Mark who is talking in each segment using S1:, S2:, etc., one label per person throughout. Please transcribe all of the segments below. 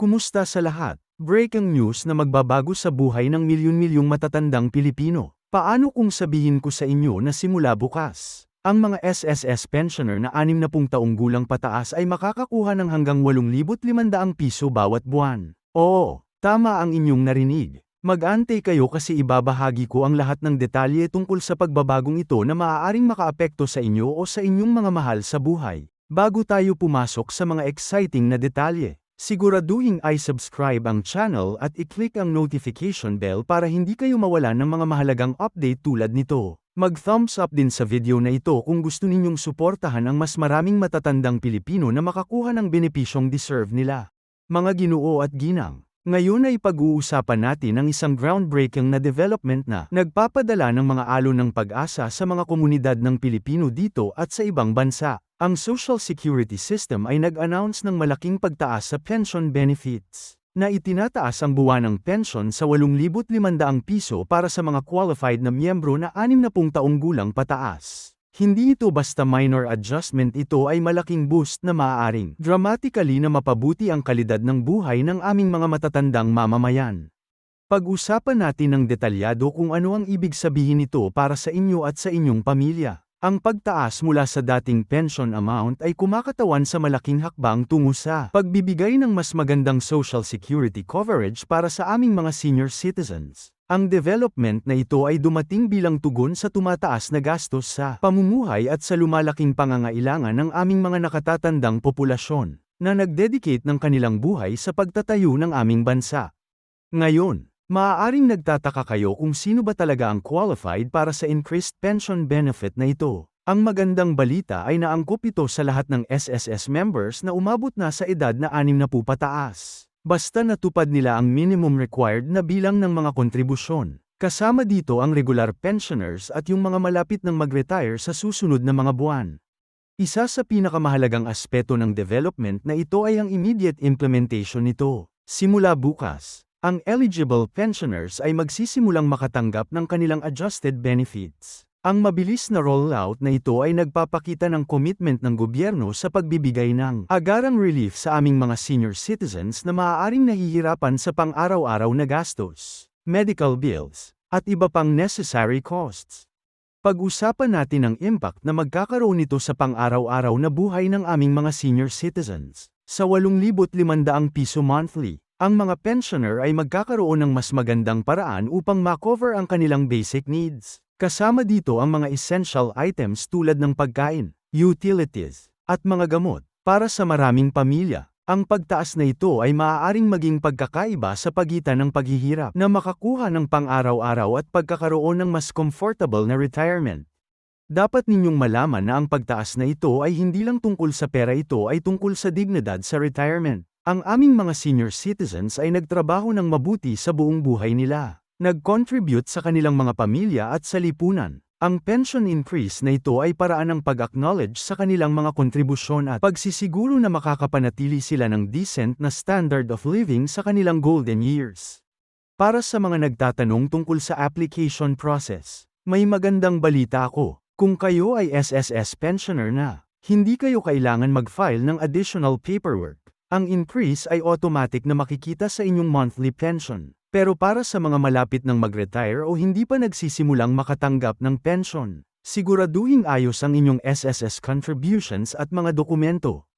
S1: Kumusta sa lahat? Breaking news na magbabago sa buhay ng milyon-milyong matatandang Pilipino. Paano kung sabihin ko sa inyo na simula bukas, ang mga SSS pensioner na 60 taong gulang pataas ay makakakuha ng hanggang 8,500 piso bawat buwan? Oo, tama ang inyong narinig. Mag-ante kayo kasi ibabahagi ko ang lahat ng detalye tungkol sa pagbabagong ito na maaaring makaapekto sa inyo o sa inyong mga mahal sa buhay. Bago tayo pumasok sa mga exciting na detalye, siguraduhin ay subscribe ang channel at i-click ang notification bell para hindi kayo mawalan ng mga mahalagang update tulad nito. Mag-thumbs up din sa video na ito kung gusto ninyong suportahan ang mas maraming matatandang Pilipino na makakuha ng benepisyong deserve nila. Mga ginoo at ginang, ngayon ay pag-uusapan natin ang isang groundbreaking na development na nagpapadala ng mga alon ng pag-asa sa mga komunidad ng Pilipino dito at sa ibang bansa. Ang Social Security System ay nag-announce ng malaking pagtaas sa pension benefits na itinataas ang buwanang pension sa 8,500 piso para sa mga qualified na miyembro na 60 taong gulang pataas. Hindi ito basta minor adjustment ito ay malaking boost na maaaring dramatically na mapabuti ang kalidad ng buhay ng aming mga matatandang mamamayan. Pag-usapan natin ng detalyado kung ano ang ibig sabihin nito para sa inyo at sa inyong pamilya. Ang pagtaas mula sa dating pension amount ay kumakatawan sa malaking hakbang tungo sa pagbibigay ng mas magandang social security coverage para sa aming mga senior citizens. Ang development na ito ay dumating bilang tugon sa tumataas na gastos sa pamumuhay at sa lumalaking pangangailangan ng aming mga nakatatandang populasyon, na nagdedicate ng kanilang buhay sa pagtatayo ng aming bansa. Ngayon, maaaring nagtataka kayo kung sino ba talaga ang qualified para sa increased pension benefit na ito. Ang magandang balita ay naangkop ito sa lahat ng SSS members na umabot na sa edad na 60 pataas. Basta natupad nila ang minimum required na bilang ng mga kontribusyon. Kasama dito ang regular pensioners at yung mga malapit ng mag-retire sa susunod na mga buwan. Isa sa pinakamahalagang aspeto ng development na ito ay ang immediate implementation nito. Simula bukas, ang eligible pensioners ay magsisimulang makatanggap ng kanilang adjusted benefits. Ang mabilis na rollout na ito ay nagpapakita ng commitment ng gobyerno sa pagbibigay ng agarang relief sa aming mga senior citizens na maaaring nahihirapan sa pang-araw-araw na gastos, medical bills, at iba pang necessary costs. Pag-usapan natin ang impact na magkakaroon nito sa pang-araw-araw na buhay ng aming mga senior citizens. Sa 8,500 piso monthly, ang mga pensioner ay magkakaroon ng mas magandang paraan upang makover ang kanilang basic needs. Kasama dito ang mga essential items tulad ng pagkain, utilities, at mga gamot. Para sa maraming pamilya, ang pagtaas na ito ay maaaring maging pagkakaiba sa pagitan ng paghihirap na makakuha ng pang-araw-araw at pagkakaroon ng mas comfortable na retirement. Dapat ninyong malaman na ang pagtaas na ito ay hindi lang tungkol sa pera ito ay tungkol sa dignidad sa retirement. Ang aming mga senior citizens ay nagtrabaho ng mabuti sa buong buhay nila nag-contribute sa kanilang mga pamilya at sa lipunan. Ang pension increase na ito ay paraan ng pag-acknowledge sa kanilang mga kontribusyon at pagsisiguro na makakapanatili sila ng decent na standard of living sa kanilang golden years. Para sa mga nagtatanong tungkol sa application process, may magandang balita ako. Kung kayo ay SSS pensioner na, hindi kayo kailangan mag-file ng additional paperwork. Ang increase ay automatic na makikita sa inyong monthly pension. Pero para sa mga malapit ng mag-retire o hindi pa nagsisimulang makatanggap ng pension, siguraduhing ayos ang inyong SSS contributions at mga dokumento.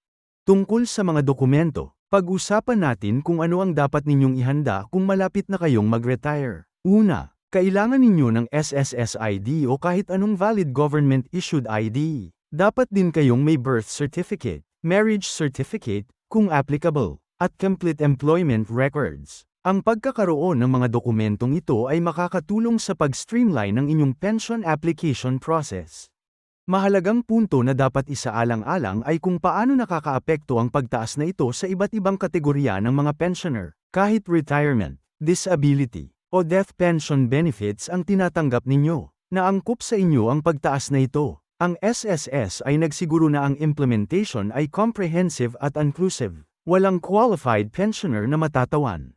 S1: Tungkol sa mga dokumento, pag-usapan natin kung ano ang dapat ninyong ihanda kung malapit na kayong mag-retire. Una, kailangan ninyo ng SSS ID o kahit anong valid government-issued ID. Dapat din kayong may birth certificate, marriage certificate, kung applicable, at complete employment records. Ang pagkakaroon ng mga dokumentong ito ay makakatulong sa pag-streamline ng inyong pension application process. Mahalagang punto na dapat isaalang-alang ay kung paano nakakaapekto ang pagtaas na ito sa iba't ibang kategorya ng mga pensioner, kahit retirement, disability, o death pension benefits ang tinatanggap ninyo. Naangkop sa inyo ang pagtaas na ito. Ang SSS ay nagsiguro na ang implementation ay comprehensive at inclusive. Walang qualified pensioner na matatawan.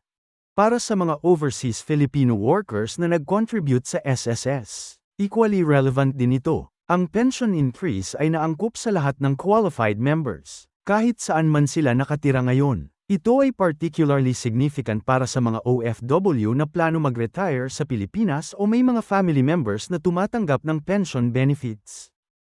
S1: Para sa mga overseas Filipino workers na nag-contribute sa SSS, equally relevant din ito. Ang pension increase ay naangkop sa lahat ng qualified members, kahit saan man sila nakatira ngayon. Ito ay particularly significant para sa mga OFW na plano mag-retire sa Pilipinas o may mga family members na tumatanggap ng pension benefits.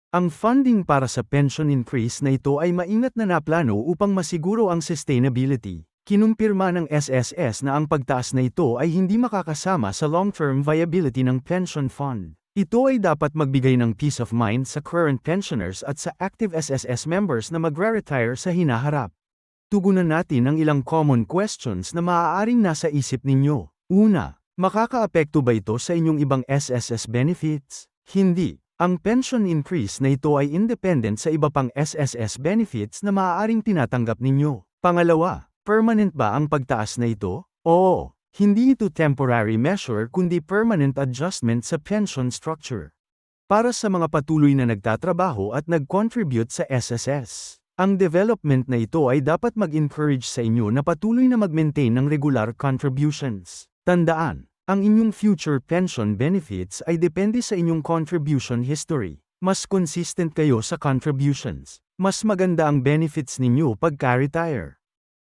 S1: Ang funding para sa pension increase na ito ay maingat na naplano upang masiguro ang sustainability. Kinumpirma ng SSS na ang pagtaas na ito ay hindi makakasama sa long-term viability ng pension fund. Ito ay dapat magbigay ng peace of mind sa current pensioners at sa active SSS members na magre-retire sa hinaharap. Tugunan natin ang ilang common questions na maaaring nasa isip ninyo. Una, makakaapekto ba ito sa inyong ibang SSS benefits? Hindi. Ang pension increase na ito ay independent sa iba pang SSS benefits na maaaring tinatanggap ninyo. Pangalawa, permanent ba ang pagtaas na ito? Oo. Hindi ito temporary measure kundi permanent adjustment sa pension structure. Para sa mga patuloy na nagtatrabaho at nag-contribute sa SSS. Ang development na ito ay dapat mag-encourage sa inyo na patuloy na mag-maintain ng regular contributions. Tandaan, ang inyong future pension benefits ay depende sa inyong contribution history. Mas consistent kayo sa contributions, mas maganda ang benefits ninyo pagka-retire.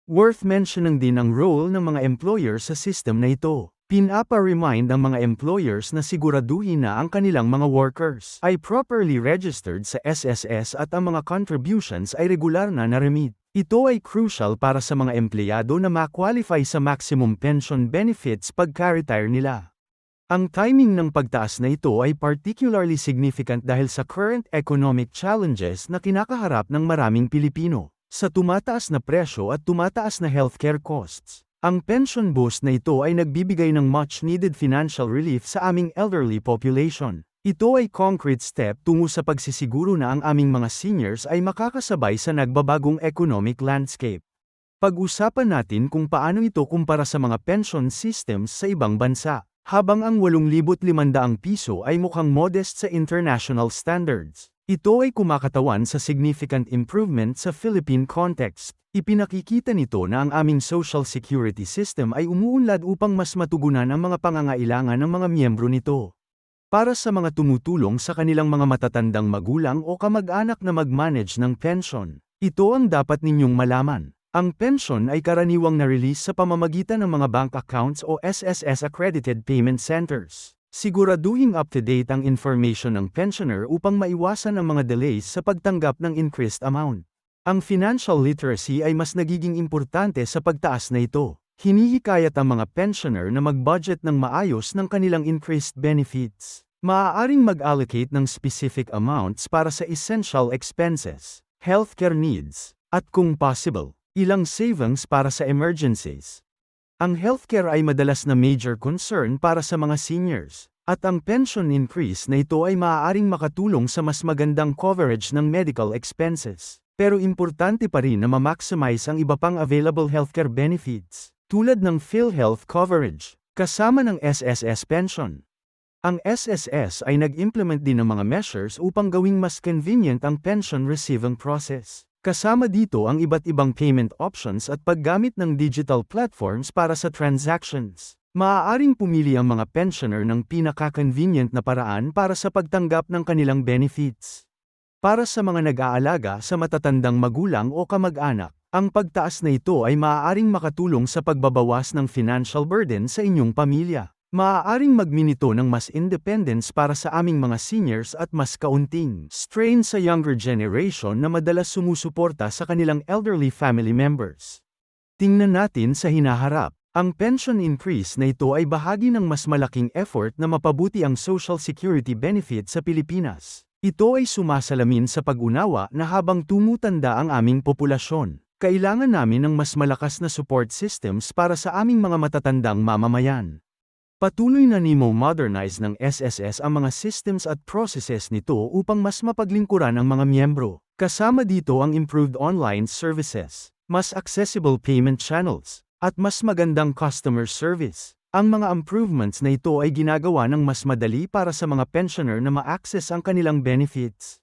S1: Worth mentioning din ang role ng mga employer sa system na ito. Pinapa-remind ang mga employers na siguraduhin na ang kanilang mga workers ay properly registered sa SSS at ang mga contributions ay regular na na-remit. Ito ay crucial para sa mga empleyado na ma-qualify sa maximum pension benefits pagka-retire nila. Ang timing ng pagtaas na ito ay particularly significant dahil sa current economic challenges na kinakaharap ng maraming Pilipino. Sa tumataas na presyo at tumataas na healthcare costs, ang pension boost na ito ay nagbibigay ng much-needed financial relief sa aming elderly population. Ito ay concrete step tungo sa pagsisiguro na ang aming mga seniors ay makakasabay sa nagbabagong economic landscape. Pag-usapan natin kung paano ito kumpara sa mga pension systems sa ibang bansa. Habang ang 8,500 piso ay mukhang modest sa international standards, ito ay kumakatawan sa significant improvement sa Philippine context. Ipinakikita nito na ang aming social security system ay umuunlad upang mas matugunan ang mga pangangailangan ng mga miyembro nito. Para sa mga tumutulong sa kanilang mga matatandang magulang o kamag-anak na mag-manage ng pension, ito ang dapat ninyong malaman. Ang pension ay karaniwang na-release sa pamamagitan ng mga bank accounts o SSS accredited payment centers. Siguraduhin up-to-date ang information ng pensioner upang maiwasan ang mga delays sa pagtanggap ng increased amount. Ang financial literacy ay mas nagiging importante sa pagtaas na ito. Hinihikayat ang mga pensioner na mag-budget ng maayos ng kanilang increased benefits. Maaaring mag-allocate ng specific amounts para sa essential expenses, healthcare needs, at kung possible, ilang savings para sa emergencies. Ang healthcare ay madalas na major concern para sa mga seniors, at ang pension increase na ito ay maaaring makatulong sa mas magandang coverage ng medical expenses. Pero importante pa rin na ma-maximize ang iba pang available healthcare benefits tulad ng PhilHealth coverage, kasama ng SSS pension. Ang SSS ay nag-implement din ng mga measures upang gawing mas convenient ang pension receiving process. Kasama dito ang iba't ibang payment options at paggamit ng digital platforms para sa transactions. Maaaring pumili ang mga pensioner ng pinaka-convenient na paraan para sa pagtanggap ng kanilang benefits. Para sa mga nag-aalaga sa matatandang magulang o kamag-anak, ang pagtaas na ito ay maaaring makatulong sa pagbabawas ng financial burden sa inyong pamilya. Maaaring magminito ng mas independence para sa aming mga seniors at mas kaunting strain sa younger generation na madalas sumusuporta sa kanilang elderly family members. Tingnan natin sa hinaharap. Ang pension increase na ito ay bahagi ng mas malaking effort na mapabuti ang social security benefit sa Pilipinas. Ito ay sumasalamin sa pag-unawa na habang tumutanda ang aming populasyon, kailangan namin ng mas malakas na support systems para sa aming mga matatandang mamamayan. Patuloy na nimo modernize ng SSS ang mga systems at processes nito upang mas mapaglingkuran ang mga miyembro. Kasama dito ang improved online services, mas accessible payment channels, at mas magandang customer service. Ang mga improvements na ito ay ginagawa ng mas madali para sa mga pensioner na ma-access ang kanilang benefits.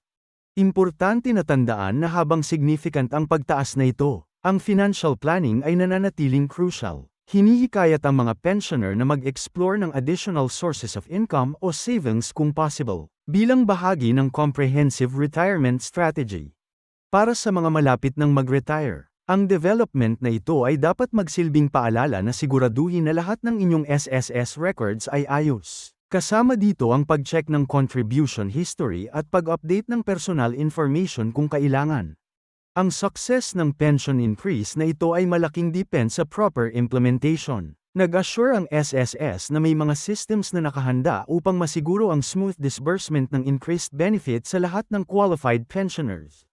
S1: Importante na tandaan na habang significant ang pagtaas na ito, ang financial planning ay nananatiling crucial. Hinihikayat ang mga pensioner na mag-explore ng additional sources of income o savings kung possible, bilang bahagi ng comprehensive retirement strategy. Para sa mga malapit ng mag-retire, Ang development na ito ay dapat magsilbing paalala na siguraduhin na lahat ng inyong SSS records ay ayos. Kasama dito ang pag-check ng contribution history at pag-update ng personal information kung kailangan. Ang success ng pension increase na ito ay malaking depend sa proper implementation. Nag-assure ang SSS na may mga systems na nakahanda upang masiguro ang smooth disbursement ng increased benefit sa lahat ng qualified pensioners.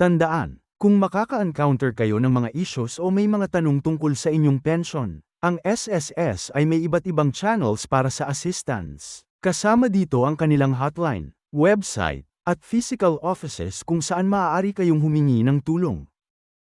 S1: Tandaan, kung makaka-encounter kayo ng mga issues o may mga tanong tungkol sa inyong pension, ang SSS ay may iba't ibang channels para sa assistance. Kasama dito ang kanilang hotline, website, at physical offices kung saan maaari kayong humingi ng tulong.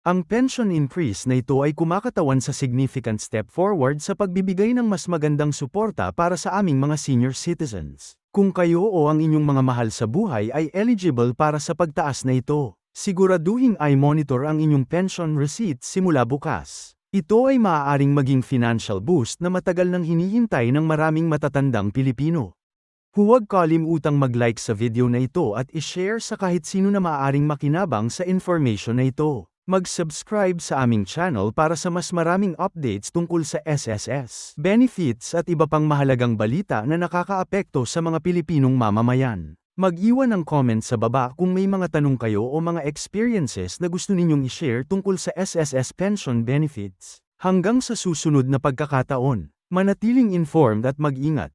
S1: Ang pension increase na ito ay kumakatawan sa significant step forward sa pagbibigay ng mas magandang suporta para sa aming mga senior citizens. Kung kayo o ang inyong mga mahal sa buhay ay eligible para sa pagtaas na ito, siguraduhin ay monitor ang inyong pension receipts simula bukas. Ito ay maaaring maging financial boost na matagal nang hinihintay ng maraming matatandang Pilipino. Huwag kalimutang mag-like sa video na ito at i-share sa kahit sino na maaaring makinabang sa information na ito. Mag-subscribe sa aming channel para sa mas maraming updates tungkol sa SSS, benefits at iba pang mahalagang balita na nakakaapekto sa mga Pilipinong mamamayan. Mag-iwan ng comment sa baba kung may mga tanong kayo o mga experiences na gusto ninyong i-share tungkol sa SSS pension benefits. Hanggang sa susunod na pagkakataon, manatiling informed at mag-ingat.